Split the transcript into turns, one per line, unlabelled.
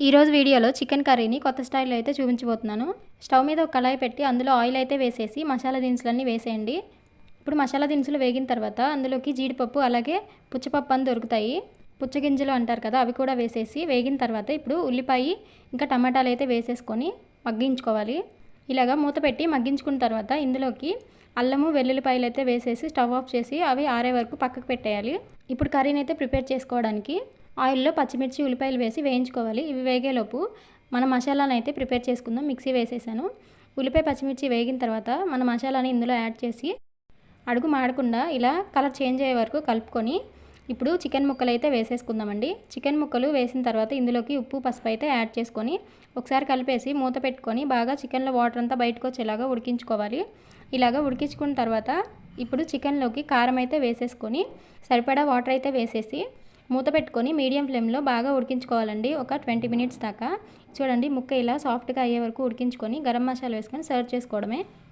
ఈరోజు వీడియోలో చికెన్ కర్రీని కొత్త స్టైల్లో అయితే చూపించబోతున్నాను. స్టవ్ మీద ఒక కళాయి పెట్టి అందులో ఆయిల్ అయితే వేసేసి మసాలా దినుసులన్నీ వేసేయండి. ఇప్పుడు మసాలా దినుసులు వేగిన తర్వాత అందులోకి జీడిపప్పు అలాగే పుచ్చపప్పు అని దొరుకుతాయి. పుచ్చగింజలు అంటారు కదా అవి కూడా వేసేసి వేగిన తర్వాత ఇప్పుడు ఉల్లిపాయ ఇంకా టమాటాలు అయితే వేసేసుకొని మగ్గించుకోవాలి. ఇలాగా మూత పెట్టి మగ్గించుకున్న తర్వాత ఇందులోకి అల్లము వెల్లుల్లిపాయలు అయితే వేసేసి స్టవ్ ఆఫ్ చేసి అవి ఆరే వరకు పక్కకు పెట్టేయాలి. ఇప్పుడు కర్రీని అయితే ప్రిపేర్ చేసుకోవడానికి ఆయిల్లో పచ్చిమిర్చి ఉల్లిపాయలు వేసి వేయించుకోవాలి. ఇవి వేగేలోపు మన మసాలాను అయితే ప్రిపేర్ చేసుకుందాం. మిక్సీ వేసేసాను. ఉల్లిపాయ పచ్చిమిర్చి వేగిన తర్వాత మన మసాలాని ఇందులో యాడ్ చేసి అడుగు మాడకుండా ఇలా కలర్ చేంజ్ అయ్యే వరకు కలుపుకొని ఇప్పుడు చికెన్ ముక్కలు అయితే వేసేసుకుందామండి. చికెన్ ముక్కలు వేసిన తర్వాత ఇందులోకి ఉప్పు పసుపు అయితే యాడ్ చేసుకొని ఒకసారి కలిపేసి మూత పెట్టుకొని బాగా చికెన్లో వాటర్ అంతా బయటకు వచ్చేలాగా ఉడికించుకోవాలి. ఇలాగ ఉడికించుకున్న తర్వాత ఇప్పుడు చికెన్లోకి కారం అయితే వేసేసుకొని సరిపడా వాటర్ అయితే వేసేసి మూత పెట్టుకొని మీడియం ఫ్లేమ్లో బాగా ఉడికించుకోవాలండి. ఒక ట్వంటీ మినిట్స్ దాకా. చూడండి ముక్క ఇలా సాఫ్ట్గా అయ్యే వరకు ఉడికించుకొని గరం మసాలా వేసుకొని సర్వ్ చేసుకోవడమే.